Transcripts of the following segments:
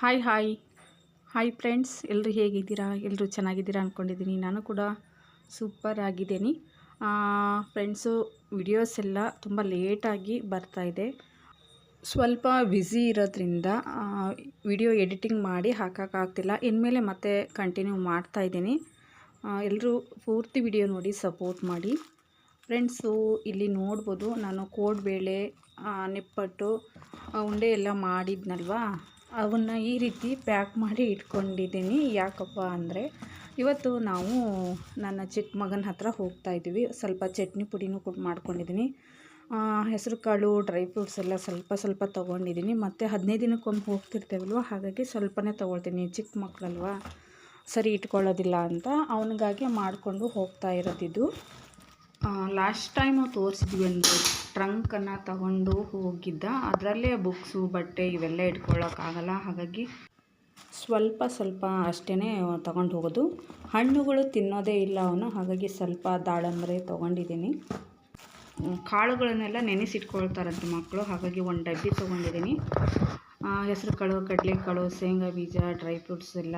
Hi hi hi friends ಎಲ್ಲರೂ ಹೇಗಿದ್ದೀರಾ? ಎಲ್ಲರೂ ಚೆನ್ನಾಗಿದ್ದೀರಾ ಅಂದ್ಕೊಂಡಿದ್ದೀನಿ ನಾನು ಕೂಡ ಸೂಪರ್ ಆಗಿದ್ದೀನಿ. ಫ್ರೆಂಡ್ಸು ವಿಡಿಯೋಸ್ ಎಲ್ಲ ತುಂಬ ಲೇಟಾಗಿ ಬರ್ತಾಯಿದೆ ಸ್ವಲ್ಪ ಬ್ಯುಸಿ ಇರೋದ್ರಿಂದ ವಿಡಿಯೋ ಎಡಿಟಿಂಗ್ ಮಾಡಿ ಹಾಕೋಕ್ಕಾಗ್ತಿಲ್ಲ ಇನ್ಮೇಲೆ ಮತ್ತೆ ಕಂಟಿನ್ಯೂ ಮಾಡ್ತಾಯಿದ್ದೀನಿ ಎಲ್ಲರೂ ಪೂರ್ತಿ ವಿಡಿಯೋ ನೋಡಿ ಸಪೋರ್ಟ್ ಮಾಡಿ. ಫ್ರೆಂಡ್ಸು ಇಲ್ಲಿ ನೋಡ್ಬೋದು, ನಾನು ಕೋಡ್ಬೇಳೆ ನಿಪ್ಪಟ್ಟು ಉಂಡೆ ಎಲ್ಲ ಮಾಡಿದ್ನಲ್ವಾ? ಅವನ್ನ ಈ ರೀತಿ ಪ್ಯಾಕ್ ಮಾಡಿ ಇಟ್ಕೊಂಡಿದ್ದೀನಿ. ಯಾಕಪ್ಪ ಅಂದರೆ ಇವತ್ತು ನಾವು ನನ್ನ ಚಿಕ್ಕ ಮಗನ ಹತ್ರ ಹೋಗ್ತಾ ಇದ್ದೀವಿ. ಸ್ವಲ್ಪ ಚಟ್ನಿ ಪುಡಿನೂ ಕೂಡ ಮಾಡ್ಕೊಂಡಿದ್ದೀನಿ. ಹೆಸರು ಕಾಳು ಡ್ರೈ ಫ್ರೂಟ್ಸ್ ಎಲ್ಲ ಸ್ವಲ್ಪ ಸ್ವಲ್ಪ ತೊಗೊಂಡಿದ್ದೀನಿ. ಮತ್ತು ಹದಿನೈದು ದಿನಕ್ಕೊಮ್ಮೆ ಹೋಗ್ತಿರ್ತೇವಲ್ವ? ಹಾಗಾಗಿ ಸ್ವಲ್ಪನೇ ತೊಗೊಳ್ತೀನಿ. ಚಿಕ್ಕ ಮಕ್ಕಳಲ್ವ ಸರಿ ಇಟ್ಕೊಳ್ಳೋದಿಲ್ಲ ಅಂತ. ಅವನಿಗಾಗಿ ಮಾಡಿಕೊಂಡು ಹೋಗ್ತಾ ಇರೋದಿದ್ದು ಲಾಸ್ಟ್ ಟೈಮು ತೋರಿಸಿದ್ವಿ ಒಂದು ಟ್ರಂಕನ್ನು ತಗೊಂಡು ಹೋಗಿದ್ದ. ಅದರಲ್ಲೇ ಬುಕ್ಸು ಬಟ್ಟೆ ಇವೆಲ್ಲ ಇಟ್ಕೊಳ್ಳೋಕ್ಕಾಗಲ್ಲ ಹಾಗಾಗಿ ಸ್ವಲ್ಪ ಸ್ವಲ್ಪ ಅಷ್ಟೇ ತಗೊಂಡು ಹೋಗೋದು. ಹಣ್ಣುಗಳು ತಿನ್ನೋದೇ ಇಲ್ಲ ಅವನು. ಹಾಗಾಗಿ ಸ್ವಲ್ಪ ದಾಳಂಬ್ರೆ ತೊಗೊಂಡಿದ್ದೀನಿ. ಕಾಳುಗಳನ್ನೆಲ್ಲ ನೆನೆಸಿಟ್ಕೊಳ್ತಾರಂತೆ ಮಕ್ಕಳು ಹಾಗಾಗಿ ಒಂದು ಡಬ್ಬಿ ತೊಗೊಂಡಿದ್ದೀನಿ. ಹೆಸರು ಕಾಳು ಕಡಲೆಕಾಳು ಶೇಂಗಾ ಬೀಜ ಡ್ರೈ ಫ್ರೂಟ್ಸ್ ಎಲ್ಲ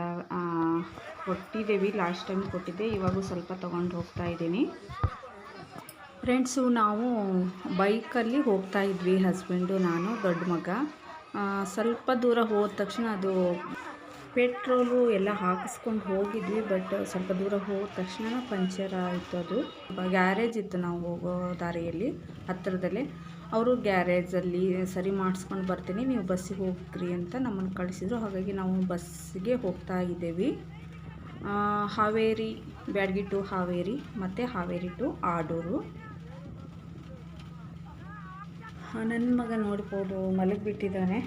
ಕೊಟ್ಟಿದ್ದೀವಿ. ಲಾಸ್ಟ್ ಟೈಮ್ ಕೊಟ್ಟಿದ್ದೆ. ಇವಾಗೂ ಸ್ವಲ್ಪ ತೊಗೊಂಡು ಹೋಗ್ತಾ ಇದ್ದೀನಿ. ಫ್ರೆಂಡ್ಸು ನಾವು ಬೈಕಲ್ಲಿ ಹೋಗ್ತಾ ಇದ್ವಿ. ಹಸ್ಬೆಂಡು ನಾನು, ದೊಡ್ಡ ಮಗ. ಸ್ವಲ್ಪ ದೂರ ಹೋದ ತಕ್ಷಣ ಅದು ಪೆಟ್ರೋಲು ಎಲ್ಲ ಹಾಕಿಸ್ಕೊಂಡು ಹೋಗಿದ್ವಿ, ಬಟ್ ಸ್ವಲ್ಪ ದೂರ ಹೋದ ತಕ್ಷಣ ಪಂಚರ್ ಆಯಿತು ಅದು. ಗ್ಯಾರೇಜ್ ಇತ್ತು ನಾವು ಹೋಗೋ ದಾರಿಯಲ್ಲಿ, ಹತ್ತಿರದಲ್ಲೇ. ಅವರು ಗ್ಯಾರೇಜಲ್ಲಿ ಸರಿ ಮಾಡಿಸ್ಕೊಂಡು ಬರ್ತೀನಿ, ನೀವು ಬಸ್ಸಿಗೆ ಹೋಗ್ರಿ ಅಂತ ನಮ್ಮನ್ನು ಕಳಿಸಿದ್ರು. ಹಾಗಾಗಿ ನಾವು ಬಸ್ಸಿಗೆ ಹೋಗ್ತಾ ಇದ್ದೀವಿ. ಹಾವೇರಿ, ಬ್ಯಾಡ್ಗಿ ಟು ಹಾವೇರಿ, ಮತ್ತು ಹಾವೇರಿ ಟು ಆಡೂರು. ನನ್ನ ಮಗ ನೋಡ್ಬೋದು ಮಲಗಿಬಿಟ್ಟಿದ್ದಾನೆ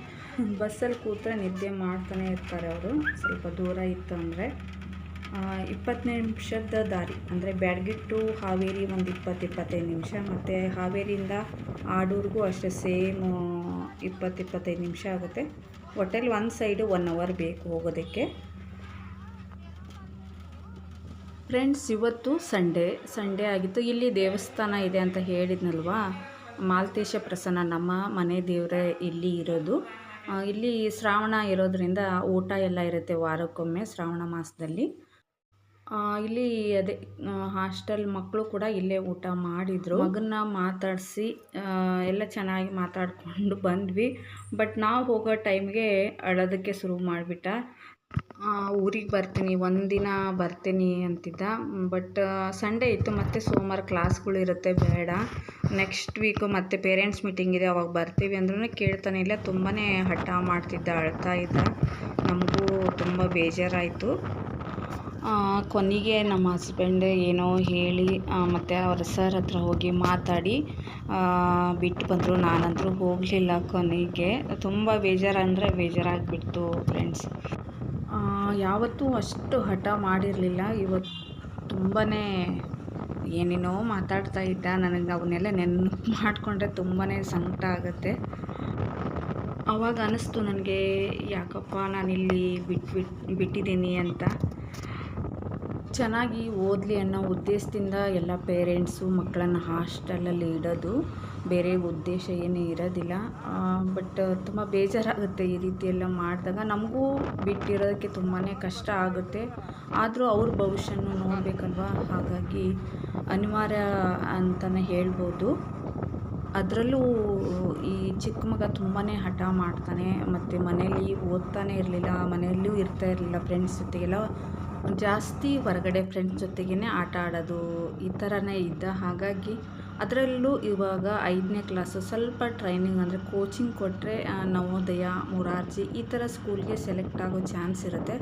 ಬಸ್ಸಲ್ಲಿ ಕೂತ್ರೆ ನಿದ್ದೆ ಮಾಡ್ತಾನೆ ಇರ್ತಾರೆ ಅವರು. ಸ್ವಲ್ಪ ದೂರ ಇತ್ತು ಅಂದರೆ. ಇಪ್ಪತ್ತನೇ ನಿಮಿಷದ ದಾರಿ. ಅಂದರೆ ಬ್ಯಾಡ್ಗಿಟ್ಟು ಹಾವೇರಿ ಒಂದು ಇಪ್ಪತ್ತು, ಇಪ್ಪತ್ತೈದು ನಿಮಿಷ. ಮತ್ತು ಹಾವೇರಿಯಿಂದ ಆಡೂರಿಗೂ ಅಷ್ಟೇ ಸೇಮ್ ಇಪ್ಪತ್ತು, ಇಪ್ಪತ್ತೈದು ನಿಮಿಷ ಆಗುತ್ತೆ. ಒಟ್ಟಲ್ಲಿ ಒಂದು ಸೈಡು ಒನ್ ಅವರ್ ಬೇಕು ಹೋಗೋದಕ್ಕೆ. ಫ್ರೆಂಡ್ಸ್ ಇವತ್ತು ಸಂಡೇ ಸಂಡೇ ಆಗಿತ್ತು. ಇಲ್ಲಿ ದೇವಸ್ಥಾನ ಇದೆ ಅಂತ ಹೇಳಿದ್ನಲ್ವಾ? ಮಾಲ್ತೇಶ ಪ್ರಸನ್ನ ನಮ್ಮ ಮನೆ ದೇವರೇ ಇಲ್ಲಿ ಇರೋದು. ಇಲ್ಲಿ ಶ್ರಾವಣ ಇರೋದರಿಂದ ಊಟ ಎಲ್ಲ ಇರುತ್ತೆ ವಾರಕ್ಕೊಮ್ಮೆ ಶ್ರಾವಣ ಮಾಸದಲ್ಲಿ. ಇಲ್ಲಿ ಅದೇ ಹಾಸ್ಟೆಲ್ ಮಕ್ಕಳು ಕೂಡ ಇಲ್ಲೇ ಊಟ ಮಾಡಿದರು. ಮಗನ್ನ ಮಾತಾಡಿಸಿ ಎಲ್ಲ ಚೆನ್ನಾಗಿ ಮಾತಾಡಿಕೊಂಡು ಬಂದ್ವಿ. ಬಟ್ ನಾವು ಹೋಗೋ ಟೈಮ್ಗೆ ಅಳೋದಕ್ಕೆ ಶುರು ಮಾಡಿಬಿಟ್ಟ. ಊರಿಗೆ ಬರ್ತೀನಿ, ಒಂದಿನ ಬರ್ತೀನಿ ಅಂತಿದ್ದ. ಬಟ್ ಸಂಡೇ ಇತ್ತು, ಮತ್ತು ಸೋಮವಾರ ಕ್ಲಾಸ್ಗಳಿರುತ್ತೆ ಬೇಡ. ನೆಕ್ಸ್ಟ್ ವೀಕು ಮತ್ತು ಪೇರೆಂಟ್ಸ್ ಮೀಟಿಂಗ್ ಇದೆ, ಅವಾಗ ಬರ್ತೀವಿ ಅಂದ್ರೂ ಕೇಳ್ತಾನೆ ಇಲ್ಲ ತುಂಬಾ ಹಠ ಮಾಡ್ತಿದ್ದ, ಅಳ್ತಾ ಇದ್ದ. ನಮಗೂ ತುಂಬ ಬೇಜಾರಾಯಿತು. ಕೊನೆಗೆ ನಮ್ಮ ಹಸ್ಬೆಂಡ್ ಏನೋ ಹೇಳಿ ಮತ್ತು ಅವರ ಸರ್ ಹತ್ರ ಹೋಗಿ ಮಾತಾಡಿ ಬಿಟ್ಟು ಬಂದರು. ನಾನಂತರೂ ಹೋಗಲಿಲ್ಲ ಕೊನೆಗೆ. ತುಂಬ ಬೇಜಾರಂದರೆ ಬೇಜಾರಾಗಿಬಿಡ್ತು ಫ್ರೆಂಡ್ಸ್ ಯಾವತ್ತೂ ಅಷ್ಟು ಹಠ ಮಾಡಿರಲಿಲ್ಲ. ಇವತ್ತು ತುಂಬಾ ಏನೇನೋ ಮಾತಾಡ್ತಾ ಇದ್ದ. ನನಗೆ ಅವನ್ನೆಲ್ಲ ನೆನಪು ಮಾಡಿಕೊಂಡ್ರೆ ತುಂಬಾ ಸಂಕಟ ಆಗುತ್ತೆ. ಅವಾಗ ಅನ್ನಿಸ್ತು ನನಗೆ ಯಾಕಪ್ಪ ನಾನಿಲ್ಲಿ ಬಿಟ್ಬಿಟ್ಟು ಬಿಟ್ಟಿದ್ದೀನಿ ಅಂತ. ಚೆನ್ನಾಗಿ ಓದಲಿ ಅನ್ನೋ ಉದ್ದೇಶದಿಂದ ಎಲ್ಲ ಪೇರೆಂಟ್ಸು ಮಕ್ಕಳನ್ನು ಹಾಸ್ಟೆಲಲ್ಲಿ ಇಡೋದು ಬೇರೆ ಉದ್ದೇಶ ಏನೂ ಇರೋದಿಲ್ಲ. ಬಟ್ ತುಂಬ ಬೇಜಾರಾಗುತ್ತೆ ಈ ರೀತಿ ಎಲ್ಲ ಮಾಡಿದಾಗ. ನಮಗೂ ಬಿಟ್ಟಿರೋದಕ್ಕೆ ತುಂಬಾ ಕಷ್ಟ ಆಗುತ್ತೆ. ಆದರೂ ಅವ್ರ ಭವಿಷ್ಯನೂ ನೋಡಬೇಕಲ್ವ? ಹಾಗಾಗಿ ಅನಿವಾರ್ಯ ಅಂತಲೇ ಹೇಳ್ಬೋದು. ಅದರಲ್ಲೂ ಈ ಚಿಕ್ಕ ಮಗ ತುಂಬಾ ಹಠ ಮಾಡ್ತಾನೆ. ಮತ್ತು ಮನೇಲಿ ಓದ್ತಾನೆ ಇರಲಿಲ್ಲ, ಮನೆಯಲ್ಲೂ ಇರ್ತಾ ಇರಲಿಲ್ಲ ಫ್ರೆಂಡ್ಸ್ ಜೊತೆಗೆಲ್ಲ. ಜಾಸ್ತಿ ಹೊರಗಡೆ ಫ್ರೆಂಡ್ಸ್ ಜೊತೆಗೇ ಆಟ ಆಡೋದು ಈ ಥರನೇ ಇದ್ದ. ಹಾಗಾಗಿ ಅದರಲ್ಲೂ ಇವಾಗ ಐದನೇ ಕ್ಲಾಸು ಸ್ವಲ್ಪ ಟ್ರೈನಿಂಗ್ ಅಂದರೆ ಕೋಚಿಂಗ್ ಕೊಟ್ಟರೆ ನವೋದಯ, ಮೊರಾರ್ಜಿ ಈ ಥರ ಸ್ಕೂಲ್ಗೆ ಸೆಲೆಕ್ಟ್ ಆಗೋ ಚಾನ್ಸ್ ಇರುತ್ತೆ.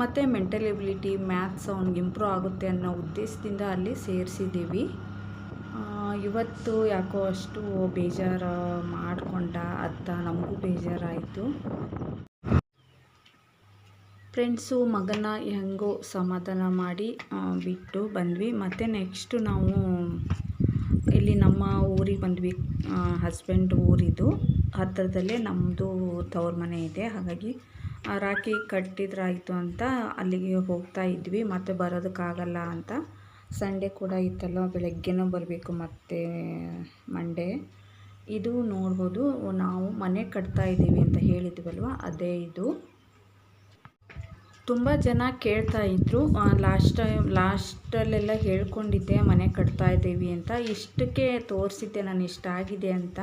ಮತ್ತು ಮೆಂಟಲ್ ಎಬಿಲಿಟಿ ಮ್ಯಾಥ್ಸ್ ಅವ್ನಿಗೆ ಇಂಪ್ರೂವ್ ಆಗುತ್ತೆ ಅನ್ನೋ ಉದ್ದೇಶದಿಂದ ಅಲ್ಲಿ ಸೇರಿಸಿದ್ದೀವಿ. ಇವತ್ತು ಯಾಕೋ ಅಷ್ಟು ಬೇಜಾರು ಮಾಡಿಕೊಂಡ ಅತ್ತ ನಮಗೂ ಬೇಜಾರಾಯಿತು. ಫ್ರೆಂಡ್ಸು, ಮಗನ ಹೆಂಗೋ ಸಮಾಧಾನ ಮಾಡಿ ಬಿಟ್ಟು ಬಂದ್ವಿ. ಮತ್ತು ನೆಕ್ಸ್ಟು ನಾವು ಇಲ್ಲಿ ನಮ್ಮ ಊರಿಗೆ ಬಂದ್ವಿ. ಹಸ್ಬೆಂಡ್ ಊರಿದು. ಹತ್ತಿರದಲ್ಲೇ ನಮ್ಮದು ತವ್ರ ಮನೆ ಇದೆ. ಹಾಗಾಗಿ ರಾಖಿ ಕಟ್ಟಿದ್ರಾಯಿತು ಅಂತ ಅಲ್ಲಿಗೆ ಹೋಗ್ತಾ ಇದ್ವಿ. ಮತ್ತು ಬರೋದಕ್ಕಾಗಲ್ಲ ಅಂತ ಸಂಡೇ ಕೂಡ ಇತ್ತಲ್ಲ, ಬೆಳಗ್ಗೆನೂ ಬರಬೇಕು ಮತ್ತು ಮಂಡೇ ಇದು ನೋಡ್ಬೋದು. ನಾವು ಮನೆ ಕಟ್ತಾ ಇದ್ದೀವಿ ಅಂತ ಹೇಳಿದ್ವಲ್ವ? ಅದೇ ಇದು. ತುಂಬ ಜನ ಕೇಳ್ತಾ ಇದ್ರು. ಲಾಸ್ಟ್ ಟೈಮ್ ಲಾಸ್ಟಲ್ಲೆಲ್ಲ ಹೇಳ್ಕೊಂಡಿದ್ದೆ, ಮನೆ ಕಟ್ತಾ ಇದ್ದೀವಿ ಅಂತ. ಇಷ್ಟಕ್ಕೆ ತೋರಿಸಿದ್ದೆ ನಾನು, ಇಷ್ಟ ಆಗಿದೆ ಅಂತ.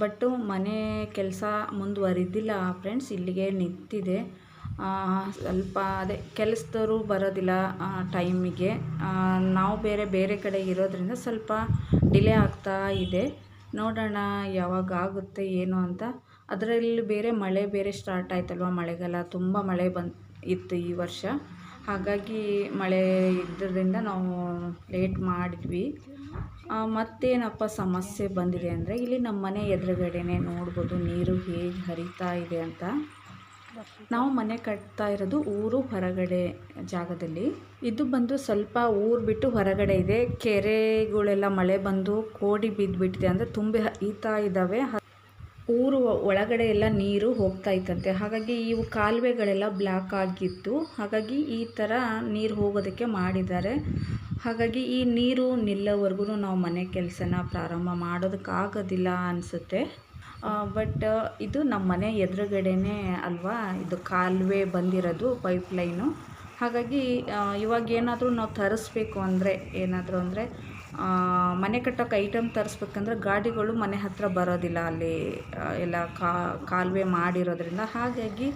ಬಟ್ಟು ಮನೆ ಕೆಲಸ ಮುಂದುವರಿದಿಲ್ಲ ಫ್ರೆಂಡ್ಸ್ ಇಲ್ಲಿಗೆ ನಿಂತಿದೆ. ಸ್ವಲ್ಪ ಅದೇ ಕೆಲಸದವರು ಬರೋದಿಲ್ಲ ಟೈಮಿಗೆ ನಾವು ಬೇರೆ ಬೇರೆ ಕಡೆ ಇರೋದ್ರಿಂದ ಸ್ವಲ್ಪ ಡಿಲೇ ಆಗ್ತಾ ಇದೆ. ನೋಡೋಣ ಯಾವಾಗ ಆಗುತ್ತೆ, ಏನು ಅಂತ. ಅದರಲ್ಲಿ ಬೇರೆ ಮಳೆ ಬೇರೆ ಸ್ಟಾರ್ಟ್ ಆಯ್ತಲ್ವ ಮಳೆಗಾಲ? ತುಂಬ ಮಳೆ ಬಂದು ಇತ್ತು ಈ ವರ್ಷ. ಹಾಗಾಗಿ ಮಳೆ ಇದ್ದರಿಂದ ನಾವು ಲೇಟ್ ಮಾಡಿದ್ವಿ. ಮತ್ತೇನಪ್ಪ ಸಮಸ್ಯೆ ಬಂದಿದೆ ಅಂದರೆ ಇಲ್ಲಿ ನಮ್ಮ ಮನೆ ಎದುರುಗಡೆನೇ ನೋಡ್ಬೋದು ನೀರು ಹೇಗೆ ಹರಿತಾ ಇದೆ ಅಂತ. ನಾವು ಮನೆ ಕಟ್ತಾ ಇರೋದು ಊರು ಹೊರಗಡೆ ಜಾಗದಲ್ಲಿ. ಇದು ಬಂದು ಸ್ವಲ್ಪ ಊರು ಬಿಟ್ಟು ಹೊರಗಡೆ ಇದೆ. ಕೆರೆಗಳೆಲ್ಲ ಮಳೆ ಬಂದು ಕೋಡಿ ಬಿದ್ದುಬಿಟ್ಟಿದೆ ಅಂದರೆ ತುಂಬಿ ಹರಿತಾ ಇದ್ದಾವೆ. ಊರು ಒಳಗಡೆ ಎಲ್ಲ ನೀರು ಹೋಗ್ತಾ ಇತ್ತಂತೆ. ಹಾಗಾಗಿ ಇವು ಕಾಲುವೆಗಳೆಲ್ಲ ಬ್ಲಾಕ್ ಆಗಿತ್ತು. ಹಾಗಾಗಿ ಈ ಥರ ನೀರು ಹೋಗೋದಕ್ಕೆ ಮಾಡಿದ್ದಾರೆ. ಹಾಗಾಗಿ ಈ ನೀರು ನಿಲ್ಲೋವರೆಗೂ ನಾವು ಮನೆ ಕೆಲಸನ ಪ್ರಾರಂಭ ಮಾಡೋದಕ್ಕಾಗೋದಿಲ್ಲ ಅನಿಸುತ್ತೆ. ಬಟ್ ಇದು ನಮ್ಮ ಮನೆ ಎದುರುಗಡೆನೇ ಅಲ್ವಾ? ಇದು ಕಾಲುವೆ ಬಂದಿರೋದು ಪೈಪ್ ಲೈನು ಹಾಗಾಗಿ ಇವಾಗ ಏನಾದರೂ ನಾವು ತರಿಸ್ಬೇಕು ಅಂದರೆ ಏನಾದರೂ ಅಂದರೆ ಮನೆ ಕಟ್ಟೋಕೆ ಐಟಮ್ ತರಿಸ್ಬೇಕಂದ್ರೆ ಗಾಡಿಗಳು ಮನೆ ಹತ್ತಿರ ಬರೋದಿಲ್ಲ ಅಲ್ಲಿ ಎಲ್ಲ ಕಾಲುವೆ ಮಾಡಿರೋದ್ರಿಂದ. ಹಾಗಾಗಿ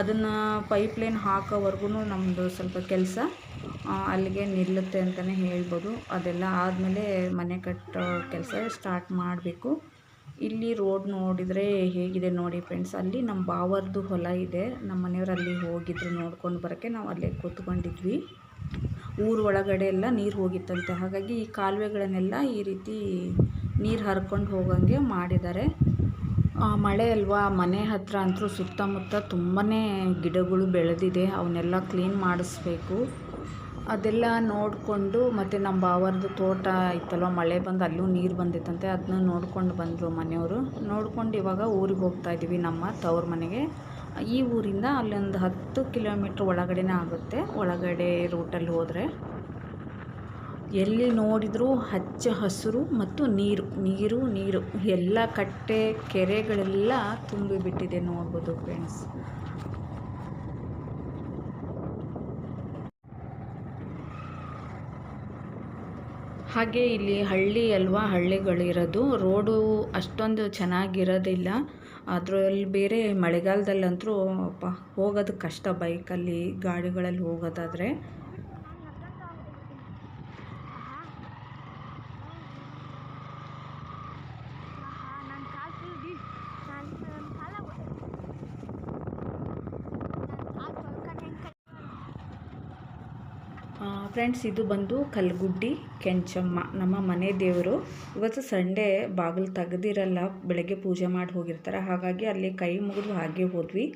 ಅದನ್ನು ಪೈಪ್ಲೈನ್ ಹಾಕೋವರೆಗೂ ನಮ್ಮದು ಸ್ವಲ್ಪ ಕೆಲಸ ಅಲ್ಲಿಗೆ ನಿಲ್ಲುತ್ತೆ ಅಂತಲೇ ಹೇಳ್ಬೋದು. ಅದೆಲ್ಲ ಆದಮೇಲೆ ಮನೆ ಕಟ್ಟೋ ಕೆಲಸ ಸ್ಟಾರ್ಟ್ ಮಾಡಬೇಕು. ಇಲ್ಲಿ ರೋಡ್ ನೋಡಿದರೆ ಹೇಗಿದೆ ನೋಡಿ ಫ್ರೆಂಡ್ಸ್ ಅಲ್ಲಿ ನಮ್ಮ ಬಾವರ್ದು ಹೊಲ ಇದೆ. ನಮ್ಮ ಮನೆಯವ್ರು ಅಲ್ಲಿ ಹೋಗಿದ್ರು ನೋಡ್ಕೊಂಡು ಬರೋಕ್ಕೆ. ನಾವು ಅಲ್ಲೇ ಕೂತ್ಕೊಂಡಿದ್ವಿ. ಊರು ಒಳಗಡೆ ಎಲ್ಲ ನೀರು ಹೋಗಿತ್ತಂತೆ. ಹಾಗಾಗಿ ಈ ಕಾಲುವೆಗಳನ್ನೆಲ್ಲ ಈ ರೀತಿ ನೀರು ಹರ್ಕೊಂಡು ಹೋಗಂಗೆ ಮಾಡಿದ್ದಾರೆ. ಮಳೆ ಅಲ್ವಾ, ಮನೆ ಹತ್ರ ಅಂತೂ ಸುತ್ತಮುತ್ತ ತುಂಬಾ ಗಿಡಗಳು ಬೆಳೆದಿದೆ. ಅವನ್ನೆಲ್ಲ ಕ್ಲೀನ್ ಮಾಡಿಸ್ಬೇಕು. ಅದೆಲ್ಲ ನೋಡಿಕೊಂಡು ಮತ್ತು ನಮ್ಮ ಬಾವರ್ದು ತೋಟ ಇತ್ತಲ್ಲ ಮಳೆ ಬಂದು ಅಲ್ಲೂ ನೀರು ಬಂದಿತ್ತಂತೆ ಅದನ್ನ ನೋಡ್ಕೊಂಡು ಬಂದರು ಮನೆಯವರು. ನೋಡ್ಕೊಂಡು ಇವಾಗ ಊರಿಗೆ ಹೋಗ್ತಾ ಇದ್ದೀವಿ ನಮ್ಮ ತವ್ರ ಮನೆಗೆ. ಈ ಊರಿಂದ ಅಲ್ಲೊಂದು ಹತ್ತು ಕಿಲೋಮೀಟ್ರ್ ಒಳಗಡೆನೇ ಆಗುತ್ತೆ, ಒಳಗಡೆ ರೂಟಲ್ಲಿ ಹೋದರೆ. ಎಲ್ಲಿ ನೋಡಿದರೂ ಹಚ್ಚ ಹಸಿರು ಮತ್ತು ನೀರು ನೀರು ನೀರು. ಎಲ್ಲ ಕಟ್ಟೆ, ಕೆರೆಗಳೆಲ್ಲ ತುಂಬಿಬಿಟ್ಟಿದೆ ನೋಡ್ಬೋದು ಫ್ರೆಂಡ್ಸ್ ಹಾಗೆ ಇಲ್ಲಿ ಹಳ್ಳಿ ಅಲ್ವಾ, ಹಳ್ಳಿಗಳಿರೋದು. ರೋಡು ಅಷ್ಟೊಂದು ಚೆನ್ನಾಗಿರೋದಿಲ್ಲ. ಅದರಲ್ಲಿ ಬೇರೆ ಮಳೆಗಾಲದಲ್ಲಂತೂ, ಅಪ್ಪ, ಹೋಗೋದು ಕಷ್ಟ ಬೈಕಲ್ಲಿ ಗಾಡಿಗಳಲ್ಲಿ ಹೋಗೋದಾದರೆ ನನ್ನ ಕಾಲು ಫುಲ್ ಬಿ ನನ್ನ ನನ್ನ ಕಾಲ ಕಾಲು ತೊಳ್ಕೊಂಡು ಹೆಂಗೆ ಫ್ರೆಂಡ್ಸ್ ಇದು ಬಂದು ಕಲ್ಗುಡ್ಡಿ, ಕೆಂಚಮ್ಮ, ನಮ್ಮ ಮನೆ ದೇವರು. ಇವತ್ತು ಸಂಡೇ, ಬಾಗಿಲು ತೆಗೆದಿರಲ್ಲ, ಬೆಳಗ್ಗೆ ಪೂಜೆ ಮಾಡಿ ಹೋಗಿರ್ತಾರೆ. ಹಾಗಾಗಿ ಅಲ್ಲಿ ಕೈ ಮುಗಿದು ಹಾಗೆ ಹೋದ್ವಿ.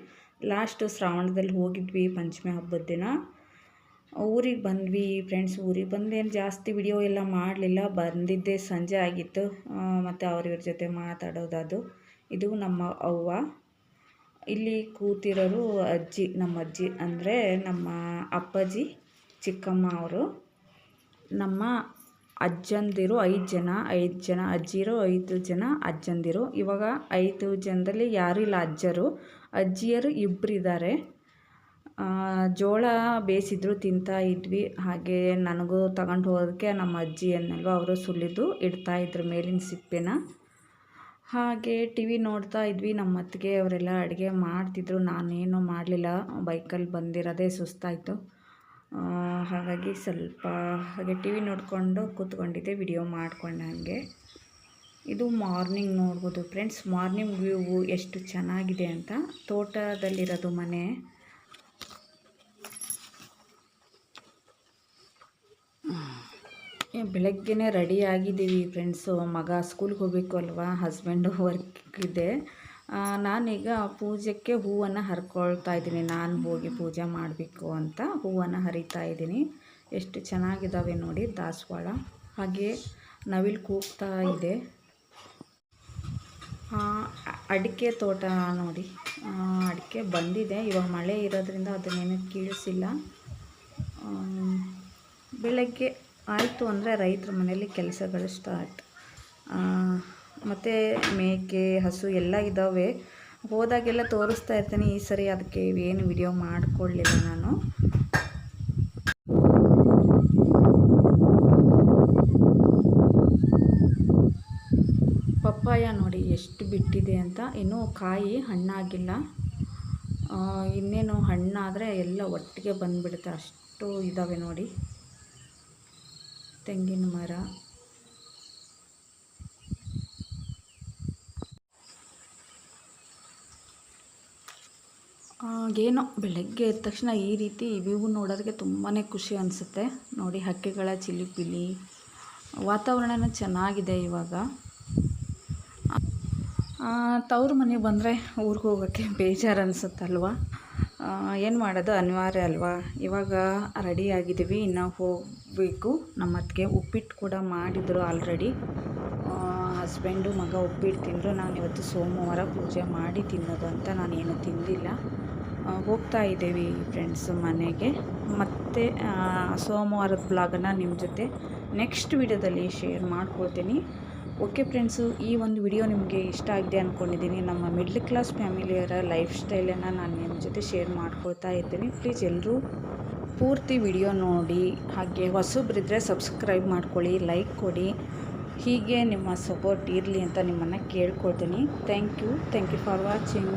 ಲಾಸ್ಟ್ ಶ್ರಾವಣದಲ್ಲಿ ಹೋಗಿದ್ವಿ, ಪಂಚಮಿ ಹಬ್ಬದ ದಿನ. ಊರಿಗೆ ಬಂದ್ವಿ ಫ್ರೆಂಡ್ಸ್ ಊರಿಗೆ ಬಂದೇನು ಜಾಸ್ತಿ ವಿಡಿಯೋ ಎಲ್ಲ ಮಾಡಲಿಲ್ಲ. ಬಂದಿದ್ದೆ ಸಂಜೆ ಆಗಿತ್ತು. ಮತ್ತು ಅವ್ರಿವ್ರ ಜೊತೆ ಮಾತಾಡೋದದು ಇದು ನಮ್ಮ ಅವ್ವ. ಇಲ್ಲಿ ಕೂತಿರೋರು ಅಜ್ಜಿ, ನಮ್ಮ ಅಜ್ಜಿ ಅಂದರೆ ನಮ್ಮ ಅಪ್ಪಾಜಿ. ಚಿಕ್ಕಮ್ಮ ಅವರು ನಮ್ಮ ಅಜ್ಜಂದಿರು ಐದು ಜನ ಐದು ಜನ ಅಜ್ಜಿರು, ಐದು ಜನ ಅಜ್ಜಂದಿರು. ಇವಾಗ ಐದು ಜನದಲ್ಲಿ ಯಾರೂ ಇಲ್ಲ, ಅಜ್ಜರು. ಅಜ್ಜಿಯರು ಇಬ್ಬರಿದ್ದಾರೆ ಜೋಳ ಬೇಯಿಸಿದ್ರು, ತಿಂತಾ ಇದ್ವಿ. ಹಾಗೆ ನನಗೂ ತಗೊಂಡು ಹೋಗೋದಕ್ಕೆ ನಮ್ಮ ಅಜ್ಜಿ ಅವರು ಸುಲಿದು ಇಡ್ತಾ ಇದ್ರು ಮೇಲಿನ ಸಿಪ್ಪೆನ. ಹಾಗೆ ಟಿ ವಿ ನೋಡ್ತಾ ಇದ್ವಿ. ನಮ್ಮ ಅತ್ತಿಗೆ ಅವರೆಲ್ಲ ಅಡುಗೆ ಮಾಡ್ತಿದ್ರು. ನಾನೇನು ಮಾಡಲಿಲ್ಲ. ಬೈಕಲ್ಲಿ ಬಂದಿರೋದೇ ಸುಸ್ತಾಯಿತು. ಹಾಗಾಗಿ ಸ್ವಲ್ಪ ಹಾಗೆ ಟಿ ವಿ ನೋಡಿಕೊಂಡು ಕೂತ್ಕೊಂಡಿದ್ದೆ ವಿಡಿಯೋ ಮಾಡ್ಕೊಂಡೆ ಹಾಗೆ. ಇದು ಮಾರ್ನಿಂಗ್ ನೋಡ್ಬೋದು ಫ್ರೆಂಡ್ಸ್ ಮಾರ್ನಿಂಗ್ ವ್ಯೂವು ಎಷ್ಟು ಚೆನ್ನಾಗಿದೆ ಅಂತ ತೋಟದಲ್ಲಿರೋದು ಮನೆ. ಬೆಳಗ್ಗೆ ಬೆಳಗ್ಗೆನೇ ರೆಡಿ ಆಗಿದ್ದೀವಿ ಫ್ರೆಂಡ್ಸು ಮಗ ಸ್ಕೂಲ್ಗೆ ಹೋಗಬೇಕು ಅಲ್ವಾ? ಹಸ್ಬೆಂಡು ವರ್ಕ್ ಇದೆ. ನಾನೀಗ ಪೂಜೆಗೆ ಹೂವನ್ನು ಹರ್ಕೊಳ್ತಾ ಇದ್ದೀನಿ. ನಾನು ಹೋಗಿ ಪೂಜೆ ಮಾಡಬೇಕು ಅಂತ ಹೂವನ್ನು ಹರಿತಾ ಇದ್ದೀನಿ. ಎಷ್ಟು ಚೆನ್ನಾಗಿದ್ದಾವೆ ನೋಡಿ ದಾಸವಾಳ. ಹಾಗೆ ನವಿಲು ಕೂಗ್ತಾ ಇದೆ. ಅಡಿಕೆ ತೋಟ ನೋಡಿ. ಅಡಿಕೆ ಬಂದಿದೆ. ಇವಾಗ ಮಳೆ ಇರೋದ್ರಿಂದ ಅದನ್ನೇನು ಕೀಳಿಸಿಲ್ಲ. ಬೆಳಗ್ಗೆ ಆಯಿತು ಅಂದರೆ ರೈತರ ಮನೆಯಲ್ಲಿ ಕೆಲಸಗಳು ಸ್ಟಾರ್ಟ್ ಮತ್ತು ಮೇಕೆ, ಹಸು ಎಲ್ಲ ಇದ್ದಾವೆ ಹೋದಾಗೆಲ್ಲ ತೋರಿಸ್ತಾ ಇರ್ತೀನಿ. ಈ ಸರಿ ಅದಕ್ಕೆ ಏನು ವಿಡಿಯೋ ಮಾಡಿಕೊಳ್ಳಿಲ್ಲ ನಾನು. ಪಪ್ಪಾಯ ನೋಡಿ ಎಷ್ಟು ಬಿಟ್ಟಿದೆ ಅಂತ. ಇನ್ನೂ ಕಾಯಿ ಹಣ್ಣಾಗಿಲ್ಲ. ಇನ್ನೇನು ಹಣ್ಣಾದರೆ ಎಲ್ಲ ಒಟ್ಟಿಗೆ ಬಂದುಬಿಡುತ್ತೆ. ಅಷ್ಟು ಇದ್ದಾವೆ ನೋಡಿ. ತೆಂಗಿನ ಮರ. ಏನೋ ಬೆಳಗ್ಗೆ ಎದ್ದ ತಕ್ಷಣ ಈ ರೀತಿ ವ್ಯೂ ನೋಡೋದಕ್ಕೆ ತುಂಬಾ ಖುಷಿ ಅನಿಸುತ್ತೆ. ನೋಡಿ ಹಕ್ಕಿಗಳ ಚಿಲಿಪಿಲಿ, ವಾತಾವರಣನೂ ಚೆನ್ನಾಗಿದೆ ಇವಾಗ. ತವ್ರ ಮನೆಗೆ ಬಂದರೆ ಊರಿಗೆ ಹೋಗೋಕ್ಕೆ ಬೇಜಾರು ಅನಿಸುತ್ತಲ್ವ? ಏನು ಮಾಡೋದು? ಅನಿವಾರ್ಯ ಅಲ್ವಾ? ಇವಾಗ ರೆಡಿ ಆಗಿದ್ದೀವಿ, ಇನ್ನು ಹೋಗಬೇಕು. ನಮ್ಮ ಅತ್ತಿಗೆ ಉಪ್ಪಿಟ್ಟು ಕೂಡ ಮಾಡಿದರು ಆಲ್ರೆಡಿ. ಹಸ್ಬೆಂಡು ಮಗ ಉಪ್ಪಿಟ್ಟು ತಿಂದರು. ನಾನು ಇವತ್ತು ಸೋಮವಾರ ಪೂಜೆ ಮಾಡಿ ತಿನ್ನೋದು ಅಂತ ನಾನೇನು ತಿಂದಿಲ್ಲ. ಹೋಗ್ತಾ ಇದ್ದೀವಿ ಫ್ರೆಂಡ್ಸ್ ಮನೆಗೆ. ಮತ್ತು ಸೋಮವಾರದ ಬ್ಲಾಗನ್ನು ನಿಮ್ಮ ಜೊತೆ ನೆಕ್ಸ್ಟ್ ವಿಡಿಯೋದಲ್ಲಿ ಶೇರ್ ಮಾಡ್ಕೊಳ್ತೀನಿ. ಓಕೆ ಫ್ರೆಂಡ್ಸು ಈ ಒಂದು ವಿಡಿಯೋ ನಿಮಗೆ ಇಷ್ಟ ಆಗಿದೆ ಅಂದ್ಕೊಂಡಿದ್ದೀನಿ ನಮ್ಮ ಮಿಡ್ಲ್ ಕ್ಲಾಸ್ ಫ್ಯಾಮಿಲಿಯರ ಲೈಫ್ ಸ್ಟೈಲನ್ನು ನಾನು ನಿಮ್ಮ ಜೊತೆ ಶೇರ್ ಮಾಡ್ಕೊಳ್ತಾ ಇರ್ತೀನಿ. ಪ್ಲೀಸ್ ಎಲ್ಲರೂ ಪೂರ್ತಿ ವಿಡಿಯೋ ನೋಡಿ, ಹಾಗೆ ಹೊಸಬ್ರಿದ್ದರೆ ಸಬ್ಸ್ಕ್ರೈಬ್ ಮಾಡ್ಕೊಳ್ಳಿ ಲೈಕ್ ಕೊಡಿ. ಹೀಗೆ ನಿಮ್ಮ ಸಪೋರ್ಟ್ ಇರಲಿ ಅಂತ ನಿಮ್ಮನ್ನು ಕೇಳ್ಕೊಳ್ತೀನಿ. Thank you thank you for watching